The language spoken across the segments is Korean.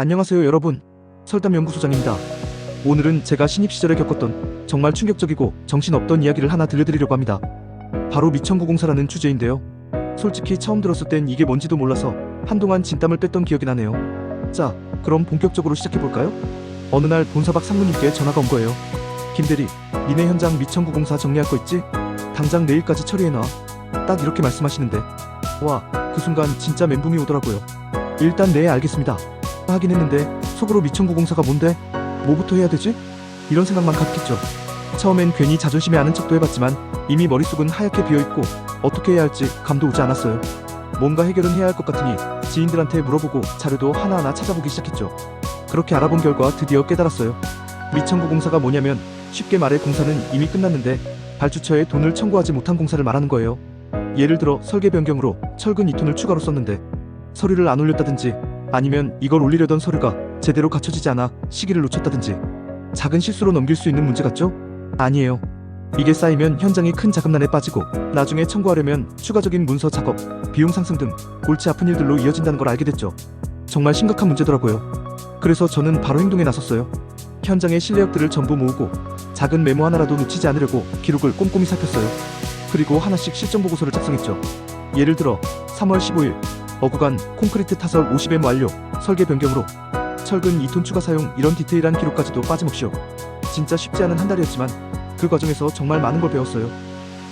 안녕하세요 여러분. 설담연구소장입니다. 오늘은 제가 신입 시절에 겪었던 정말 충격적이고 정신없던 이야기를 하나 들려드리려고 합니다. 바로 미천구공사라는 주제인데요. 솔직히 처음 들었을 땐 이게 뭔지도 몰라서 한동안 진땀을 뺐던 기억이 나네요. 자, 그럼 본격적으로 시작해볼까요? 어느 날 본사박 상무님께 전화가 온 거예요. 김대리, 니네 현장 미천구공사 정리할 거 있지? 당장 내일까지 처리해놔. 딱 이렇게 말씀하시는데 와, 그 순간 진짜 멘붕이 오더라고요. 일단 네 알겠습니다. 하긴 했는데 속으로 미천구공사가 뭔데? 뭐부터 해야 되지? 이런 생각만 가득했죠. 처음엔 괜히 자존심에 아는 척도 해봤지만 이미 머릿속은 하얗게 비어있고 어떻게 해야 할지 감도 오지 않았어요. 뭔가 해결은 해야 할 것 같으니 지인들한테 물어보고 자료도 하나하나 찾아보기 시작했죠. 그렇게 알아본 결과 드디어 깨달았어요. 미천구 공사가 뭐냐면 쉽게 말해 공사는 이미 끝났는데 발주처에 돈을 청구하지 못한 공사를 말하는 거예요. 예를 들어 설계 변경으로 철근 2톤을 추가로 썼는데 서류를 안 올렸다든지 아니면 이걸 올리려던 서류가 제대로 갖춰지지 않아 시기를 놓쳤다든지 작은 실수로 넘길 수 있는 문제 같죠? 아니에요. 이게 쌓이면 현장이 큰 자금난에 빠지고 나중에 청구하려면 추가적인 문서 작업, 비용 상승 등 골치 아픈 일들로 이어진다는 걸 알게 됐죠. 정말 심각한 문제더라고요. 그래서 저는 바로 행동에 나섰어요. 현장의 실내역들을 전부 모으고 작은 메모 하나라도 놓치지 않으려고 기록을 꼼꼼히 살폈어요. 그리고 하나씩 실전 보고서를 작성했죠. 예를 들어 3월 15일 어구간 콘크리트 타설 50M 완료 설계 변경으로 철근 2톤 추가 사용 이런 디테일한 기록까지도 빠짐없이요. 진짜 쉽지 않은 한 달이었지만 그 과정에서 정말 많은 걸 배웠어요.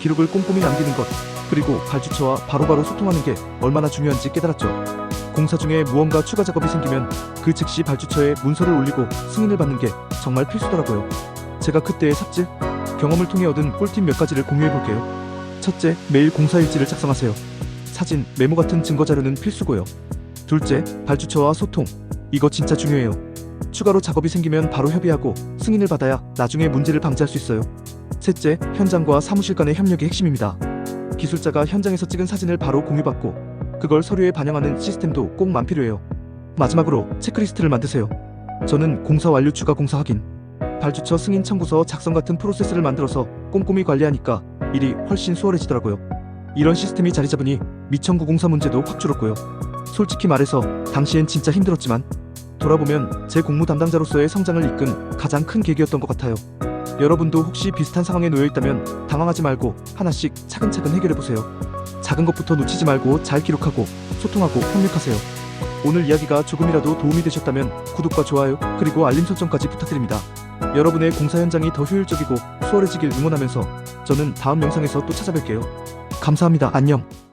기록을 꼼꼼히 남기는 것 그리고 발주처와 바로바로 소통하는 게 얼마나 중요한지 깨달았죠. 공사 중에 무언가 추가 작업이 생기면 그 즉시 발주처에 문서를 올리고 승인을 받는 게 정말 필수더라고요. 제가 그때의 삽질 경험을 통해 얻은 꿀팁 몇 가지를 공유해 볼게요. 첫째, 매일 공사 일지를 작성하세요. 사진, 메모 같은 증거 자료는 필수고요. 둘째, 발주처와 소통. 이거 진짜 중요해요. 추가로 작업이 생기면 바로 협의하고 승인을 받아야 나중에 문제를 방지할 수 있어요. 셋째, 현장과 사무실 간의 협력이 핵심입니다. 기술자가 현장에서 찍은 사진을 바로 공유받고 그걸 서류에 반영하는 시스템도 꼭 만 필요해요. 마지막으로 체크리스트를 만드세요. 저는 공사 완료 추가 공사 확인, 발주처 승인 청구서 작성 같은 프로세스를 만들어서 꼼꼼히 관리하니까 일이 훨씬 수월해지더라고요. 이런 시스템이 자리 잡으니 미천구 공사 문제도 확 줄었고요. 솔직히 말해서 당시엔 진짜 힘들었지만 돌아보면 제 공무 담당자로서의 성장을 이끈 가장 큰 계기였던 것 같아요. 여러분도 혹시 비슷한 상황에 놓여 있다면 당황하지 말고 하나씩 차근차근 해결해 보세요. 작은 것부터 놓치지 말고 잘 기록하고 소통하고 협력하세요. 오늘 이야기가 조금이라도 도움이 되셨다면 구독과 좋아요 그리고 알림 설정까지 부탁드립니다. 여러분의 공사 현장이 더 효율적이고 수월해지길 응원하면서 저는 다음 영상에서 또 찾아뵐게요. 감사합니다. 안녕.